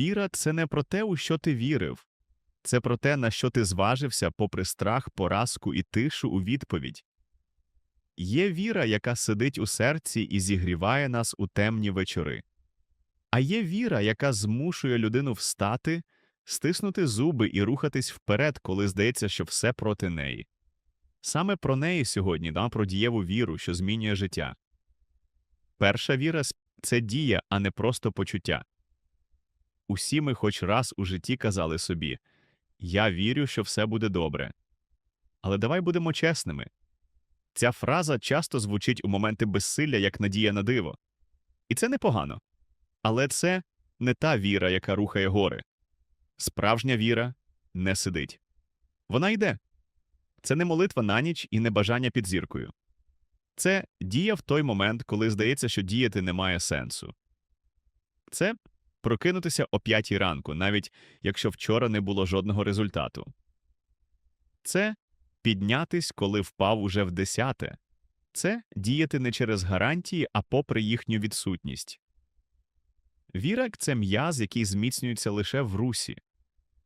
Віра це не про те, у що ти вірив, це про те, на що ти зважився, попри страх, поразку і тишу у відповідь. Є віра, яка сидить у серці і зігріває нас у темні вечори. А є віра, яка змушує людину встати, стиснути зуби і рухатись вперед, коли здається, що все проти неї. Саме про неї сьогодні да, про дієву віру, що змінює життя. Перша віра це дія, а не просто почуття. Усі ми хоч раз у житті казали собі Я вірю, що все буде добре. Але давай будемо чесними. Ця фраза часто звучить у моменти безсилля як надія на диво. І це непогано. Але це не та віра, яка рухає гори. Справжня віра не сидить. Вона йде. Це не молитва на ніч і не бажання під зіркою. Це дія в той момент, коли здається, що діяти немає сенсу. Це прокинутися о п'ятій ранку, навіть якщо вчора не було жодного результату. Це піднятись, коли впав уже в десяте. Це діяти не через гарантії, а попри їхню відсутність. Віра – це м'яз, який зміцнюється лише в русі.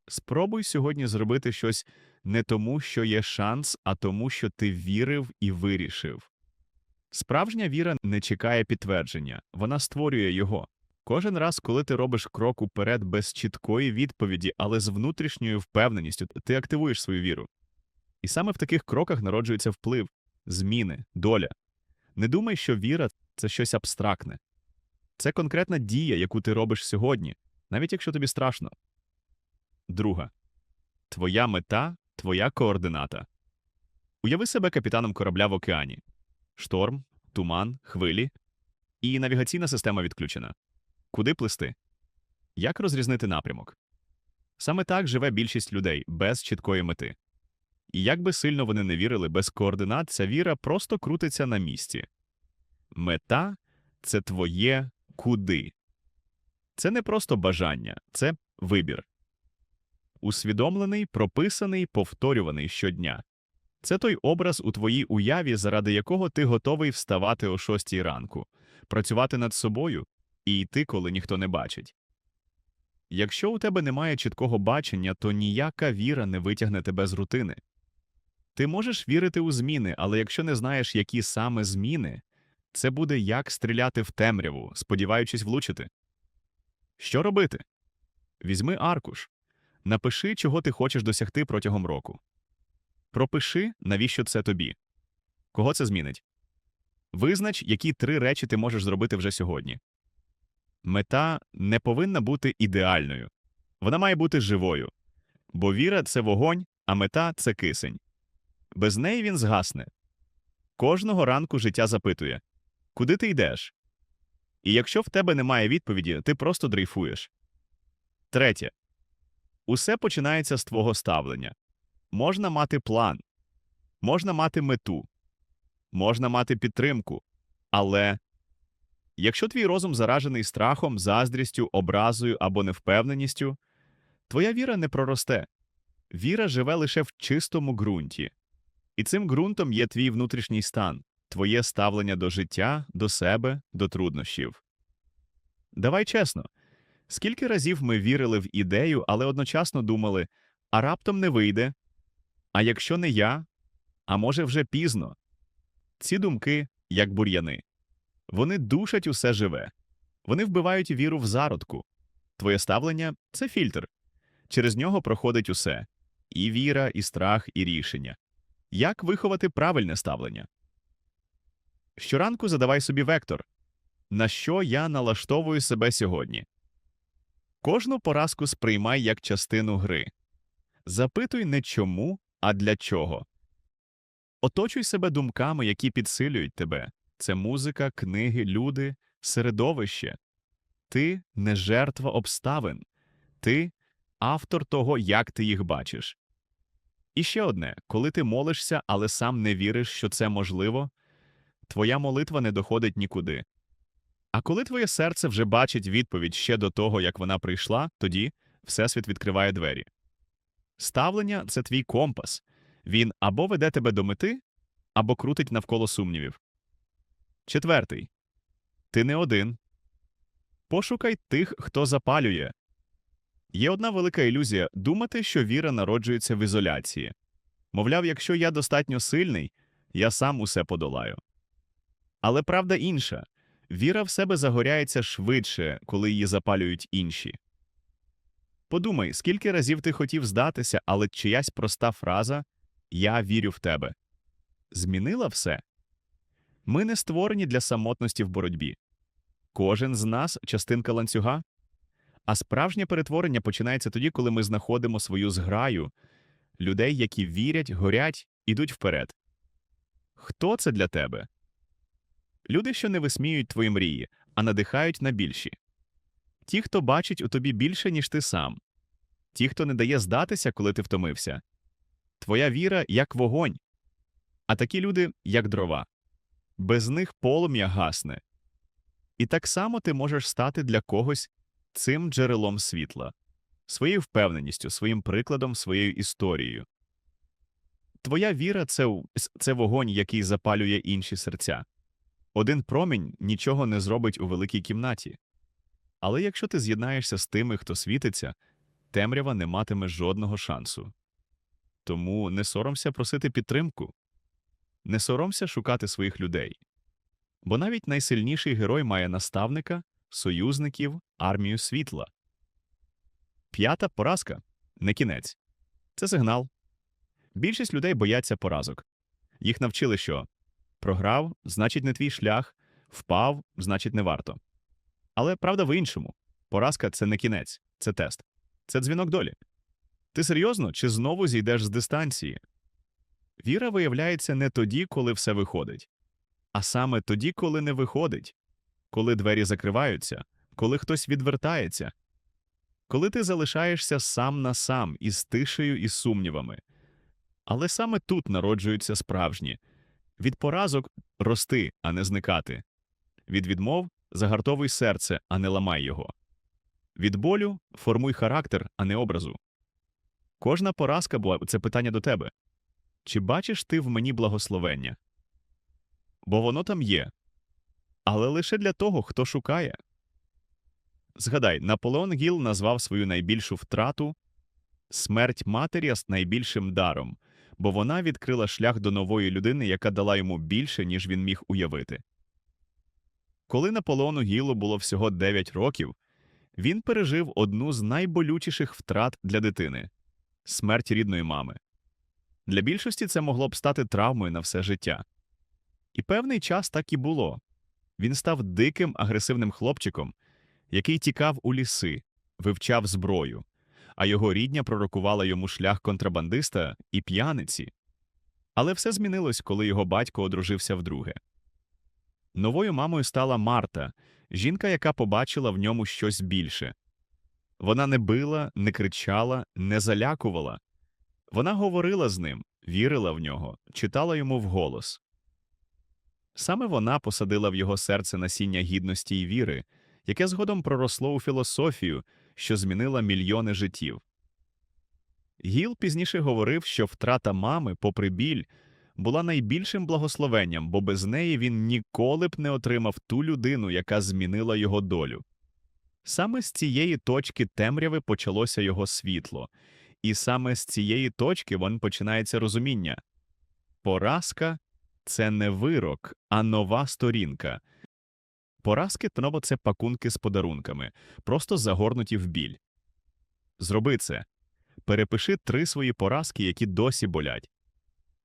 Спробуй сьогодні зробити щось не тому, що є шанс, а тому, що ти вірив і вирішив. Справжня віра не чекає підтвердження, вона створює його. Кожен раз, коли ти робиш крок уперед без чіткої відповіді, але з внутрішньою впевненістю, ти активуєш свою віру. І саме в таких кроках народжується вплив, зміни, доля. Не думай, що віра це щось абстрактне. Це конкретна дія, яку ти робиш сьогодні, навіть якщо тобі страшно. Друга. Твоя мета твоя координата. Уяви себе капітаном корабля в океані. Шторм, туман, хвилі. І навігаційна система відключена. Куди плисти? Як розрізнити напрямок? Саме так живе більшість людей без чіткої мети. І як би сильно вони не вірили, без координат ця віра просто крутиться на місці. Мета це твоє куди. Це не просто бажання, це вибір. Усвідомлений, прописаний, повторюваний щодня. Це той образ у твоїй уяві, заради якого ти готовий вставати о шостій ранку, працювати над собою і йти, коли ніхто не бачить. Якщо у тебе немає чіткого бачення, то ніяка віра не витягне тебе з рутини. Ти можеш вірити у зміни, але якщо не знаєш, які саме зміни, це буде як стріляти в темряву, сподіваючись влучити. Що робити? Візьми аркуш. Напиши, чого ти хочеш досягти протягом року. Пропиши, навіщо це тобі. Кого це змінить? Визнач, які три речі ти можеш зробити вже сьогодні. Мета не повинна бути ідеальною. Вона має бути живою. Бо віра це вогонь, а мета це кисень. Без неї він згасне. Кожного ранку життя запитує Куди ти йдеш? І якщо в тебе немає відповіді, ти просто дрейфуєш. Третє. Усе починається з твого ставлення. Можна мати план, можна мати мету, можна мати підтримку. Але якщо твій розум заражений страхом, заздрістю, образою або невпевненістю, твоя віра не проросте. Віра живе лише в чистому ґрунті. І цим ґрунтом є твій внутрішній стан, твоє ставлення до життя, до себе, до труднощів. Давай чесно. Скільки разів ми вірили в ідею, але одночасно думали, а раптом не вийде. А якщо не я, а може вже пізно. Ці думки, як бур'яни, вони душать усе живе, вони вбивають віру в зародку. Твоє ставлення це фільтр. Через нього проходить усе і віра, і страх, і рішення. Як виховати правильне ставлення? Щоранку задавай собі вектор, на що я налаштовую себе сьогодні. Кожну поразку сприймай як частину гри. Запитуй не чому, а для чого. Оточуй себе думками, які підсилюють тебе. Це музика, книги, люди, середовище. Ти не жертва обставин, ти автор того, як ти їх бачиш. І ще одне коли ти молишся, але сам не віриш, що це можливо, твоя молитва не доходить нікуди. А коли твоє серце вже бачить відповідь ще до того, як вона прийшла, тоді Всесвіт відкриває двері. Ставлення це твій компас. Він або веде тебе до мети, або крутить навколо сумнівів. Четвертий. Ти не один. Пошукай тих, хто запалює. Є одна велика ілюзія думати, що віра народжується в ізоляції. Мовляв, якщо я достатньо сильний, я сам усе подолаю. Але правда інша віра в себе загоряється швидше, коли її запалюють інші. Подумай, скільки разів ти хотів здатися, але чиясь проста фраза Я вірю в тебе змінила все. Ми не створені для самотності в боротьбі. Кожен з нас частинка ланцюга. А справжнє перетворення починається тоді, коли ми знаходимо свою зграю людей, які вірять, горять, ідуть вперед. Хто це для тебе? Люди, що не висміюють твої мрії, а надихають на більші. Ті, хто бачить у тобі більше, ніж ти сам. Ті, хто не дає здатися, коли ти втомився. Твоя віра як вогонь. А такі люди, як дрова. Без них полум'я гасне. І так само ти можеш стати для когось цим джерелом світла, своєю впевненістю, своїм прикладом, своєю історією. Твоя віра це, це вогонь, який запалює інші серця. Один промінь нічого не зробить у великій кімнаті. Але якщо ти з'єднаєшся з тими, хто світиться, темрява не матиме жодного шансу. Тому не соромся просити підтримку, не соромся шукати своїх людей. Бо навіть найсильніший герой має наставника, союзників, армію світла. П'ята поразка не кінець. Це сигнал. Більшість людей бояться поразок. Їх навчили, що програв значить не твій шлях, впав значить не варто. Але правда в іншому поразка це не кінець, це тест, це дзвінок долі. Ти серйозно чи знову зійдеш з дистанції? Віра виявляється не тоді, коли все виходить, а саме тоді, коли не виходить, коли двері закриваються, коли хтось відвертається, коли ти залишаєшся сам на сам із тишею і сумнівами. Але саме тут народжуються справжні від поразок рости, а не зникати, від відмов загартовуй серце, а не ламай його. Від болю формуй характер, а не образу. Кожна поразка була це питання до тебе. Чи бачиш ти в мені благословення? Бо воно там є, але лише для того, хто шукає. Згадай, Наполеон Гіл назвав свою найбільшу втрату смерть матері з найбільшим даром, бо вона відкрила шлях до нової людини, яка дала йому більше, ніж він міг уявити. Коли Наполеону Гілу було всього 9 років, він пережив одну з найболючіших втрат для дитини смерть рідної мами. Для більшості це могло б стати травмою на все життя. І певний час так і було. Він став диким агресивним хлопчиком, який тікав у ліси, вивчав зброю, а його рідня пророкувала йому шлях контрабандиста і п'яниці. Але все змінилось, коли його батько одружився вдруге. Новою мамою стала Марта, жінка, яка побачила в ньому щось більше. Вона не била, не кричала, не залякувала. Вона говорила з ним, вірила в нього, читала йому вголос. Саме вона посадила в його серце насіння гідності і віри, яке згодом проросло у філософію, що змінила мільйони життів. Гіл пізніше говорив, що втрата мами, попри біль, була найбільшим благословенням, бо без неї він ніколи б не отримав ту людину, яка змінила його долю. Саме з цієї точки темряви почалося його світло, і саме з цієї точки вон починається розуміння. Поразка це не вирок, а нова сторінка. Поразки тново це пакунки з подарунками, просто загорнуті в біль. Зроби це. Перепиши три свої поразки, які досі болять.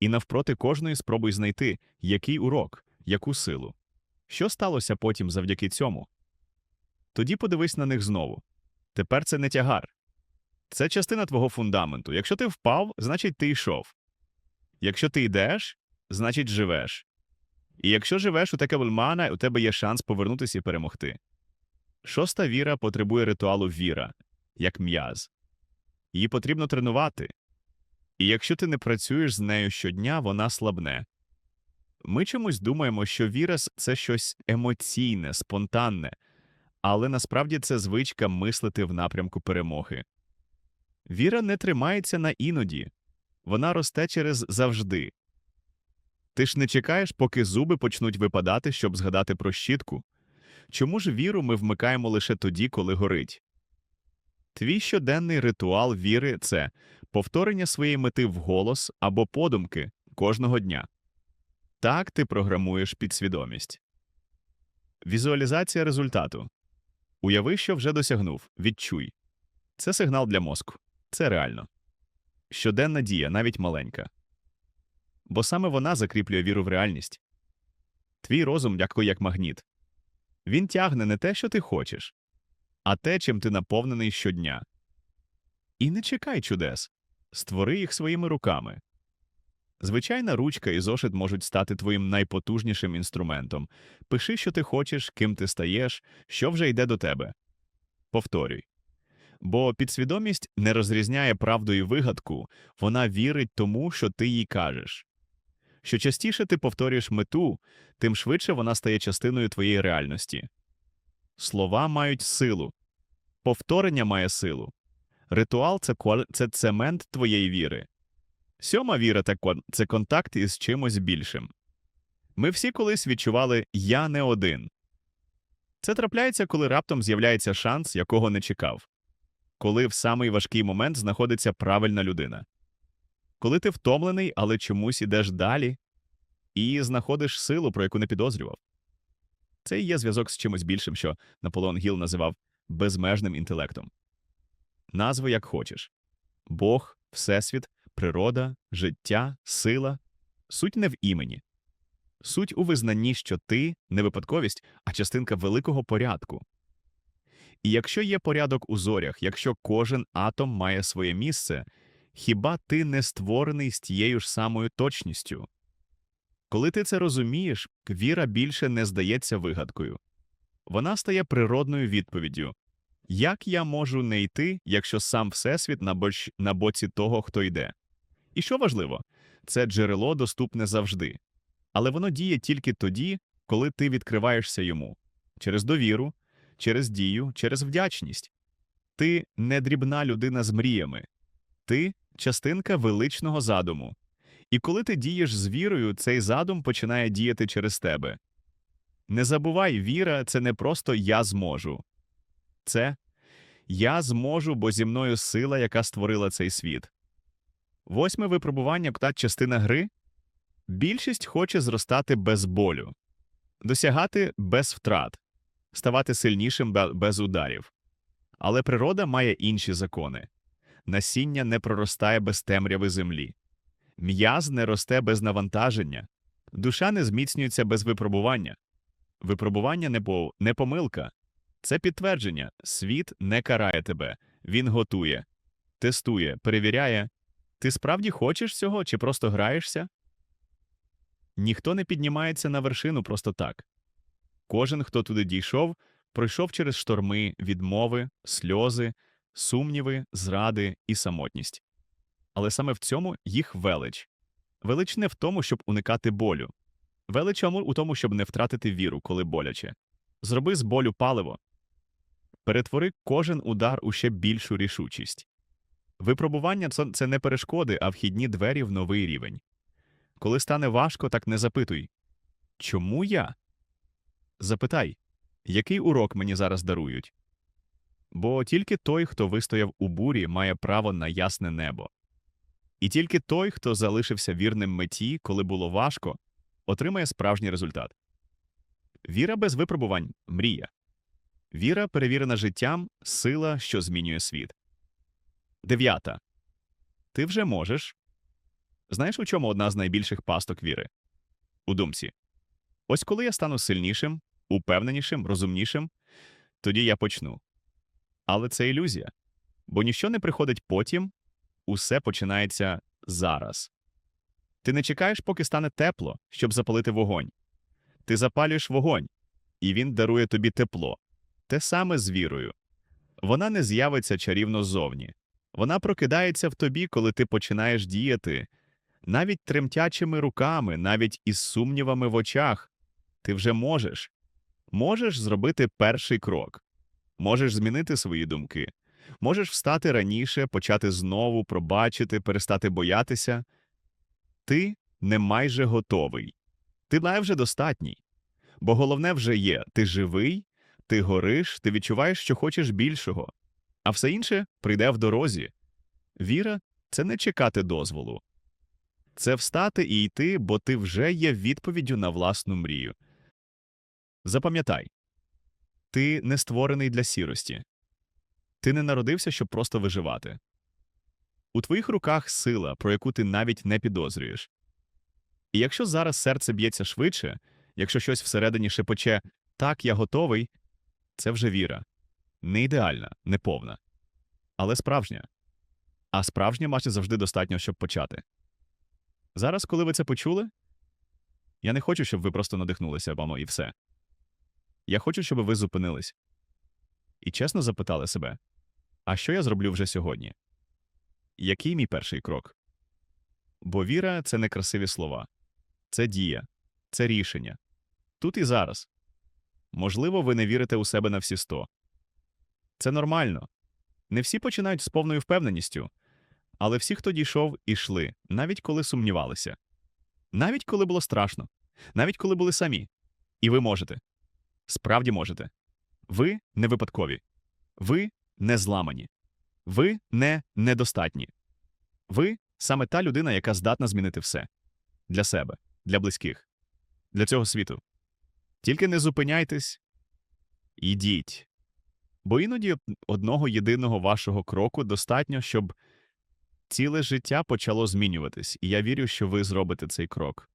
І навпроти кожної спробуй знайти, який урок, яку силу. Що сталося потім завдяки цьому? Тоді подивись на них знову. Тепер це не тягар. Це частина твого фундаменту. Якщо ти впав, значить ти йшов. Якщо ти йдеш, значить живеш. І якщо живеш у таке вельмана, у тебе є шанс повернутися і перемогти. Шоста віра потребує ритуалу віра, як м'яз. Її потрібно тренувати. І якщо ти не працюєш з нею щодня, вона слабне. Ми чомусь думаємо, що віра – це щось емоційне, спонтанне, але насправді це звичка мислити в напрямку перемоги. Віра не тримається на іноді, вона росте через завжди. Ти ж не чекаєш, поки зуби почнуть випадати, щоб згадати про щітку. Чому ж віру ми вмикаємо лише тоді, коли горить? Твій щоденний ритуал віри це повторення своєї мети вголос або подумки кожного дня. Так ти програмуєш підсвідомість. Візуалізація результату. Уяви, що вже досягнув. Відчуй. Це сигнал для мозку. Це реально. Щоденна дія, навіть маленька. Бо саме вона закріплює віру в реальність. Твій розум дякує як магніт. Він тягне не те, що ти хочеш, а те, чим ти наповнений щодня. І не чекай чудес. Створи їх своїми руками. Звичайна ручка і зошит можуть стати твоїм найпотужнішим інструментом. Пиши, що ти хочеш, ким ти стаєш, що вже йде до тебе. Повторюй. Бо підсвідомість не розрізняє правду і вигадку, вона вірить тому, що ти їй кажеш. Що частіше ти повторюєш мету, тим швидше вона стає частиною твоєї реальності. Слова мають силу, повторення має силу. Ритуал це, це цемент твоєї віри. Сьома віра це контакт із чимось більшим. Ми всі колись відчували я не один. Це трапляється, коли раптом з'являється шанс, якого не чекав, коли в самий важкий момент знаходиться правильна людина, коли ти втомлений, але чомусь ідеш далі і знаходиш силу, про яку не підозрював. Це і є зв'язок з чимось більшим, що Наполеон Гіл називав безмежним інтелектом. Назви як хочеш Бог, Всесвіт, природа, життя, сила. Суть не в імені. Суть у визнанні, що ти не випадковість, а частинка великого порядку. І якщо є порядок у зорях, якщо кожен атом має своє місце, хіба ти не створений з тією ж самою точністю? Коли ти це розумієш, віра більше не здається вигадкою. Вона стає природною відповіддю. Як я можу не йти, якщо сам Всесвіт на, боч... на боці того, хто йде? І що важливо, це джерело доступне завжди. Але воно діє тільки тоді, коли ти відкриваєшся йому через довіру, через дію, через вдячність. Ти не дрібна людина з мріями, ти частинка величного задуму. І коли ти дієш з вірою, цей задум починає діяти через тебе. Не забувай, віра це не просто я зможу. Це я зможу, бо зі мною сила, яка створила цей світ. Восьме випробування та частина гри. Більшість хоче зростати без болю, досягати без втрат, ставати сильнішим без ударів. Але природа має інші закони. Насіння не проростає без темряви землі. М'яз не росте без навантаження, душа не зміцнюється без випробування. Випробування не, по, не помилка. Це підтвердження. Світ не карає тебе, він готує, тестує, перевіряє. Ти справді хочеш цього чи просто граєшся? Ніхто не піднімається на вершину просто так. Кожен, хто туди дійшов, пройшов через шторми, відмови, сльози, сумніви, зради і самотність. Але саме в цьому їх велич. Велич не в тому, щоб уникати болю. Велич у тому, щоб не втратити віру, коли боляче. Зроби з болю паливо. Перетвори кожен удар у ще більшу рішучість. Випробування це не перешкоди, а вхідні двері в новий рівень. Коли стане важко, так не запитуй Чому я? Запитай, який урок мені зараз дарують? Бо тільки той, хто вистояв у бурі, має право на ясне небо. І тільки той, хто залишився вірним меті, коли було важко, отримає справжній результат. Віра без випробувань мрія. Віра, перевірена життям, сила, що змінює світ. Дев'ята. Ти вже можеш. Знаєш, у чому одна з найбільших пасток віри? У думці. Ось коли я стану сильнішим, упевненішим, розумнішим, тоді я почну. Але це ілюзія. Бо ніщо не приходить потім, усе починається зараз. Ти не чекаєш, поки стане тепло, щоб запалити вогонь. Ти запалюєш вогонь, і він дарує тобі тепло. Те саме з вірою. Вона не з'явиться чарівно ззовні. Вона прокидається в тобі, коли ти починаєш діяти, навіть тремтячими руками, навіть із сумнівами в очах. Ти вже можеш. Можеш зробити перший крок, можеш змінити свої думки, можеш встати раніше, почати знову, пробачити, перестати боятися. Ти не майже готовий. Ти вже достатній. Бо головне вже є: ти живий, ти гориш, ти відчуваєш, що хочеш більшого. а все інше прийде в дорозі. Віра це не чекати дозволу. Це встати і йти, бо ти вже є відповіддю на власну мрію. Запам'ятай ти не створений для сірості. Ти не народився, щоб просто виживати. У твоїх руках сила, про яку ти навіть не підозрюєш. І якщо зараз серце б'ється швидше, якщо щось всередині шепоче так, я готовий, це вже віра. Не ідеальна, не повна, але справжня. А справжня майже завжди достатньо, щоб почати. Зараз, коли ви це почули, я не хочу, щоб ви просто надихнулися, мамо, і все. Я хочу, щоб ви зупинились і чесно запитали себе, а що я зроблю вже сьогодні? Який мій перший крок? Бо віра це не красиві слова, це дія, це рішення. Тут і зараз. Можливо, ви не вірите у себе на всі сто. Це нормально. Не всі починають з повною впевненістю, але всі, хто дійшов, ішли, навіть коли сумнівалися, навіть коли було страшно, навіть коли були самі. І ви можете. Справді можете. Ви не випадкові. Ви не зламані. Ви не недостатні. Ви саме та людина, яка здатна змінити все для себе, для близьких, для цього світу. Тільки не зупиняйтесь, ідіть. Бо іноді одного єдиного вашого кроку достатньо, щоб ціле життя почало змінюватись, і я вірю, що ви зробите цей крок.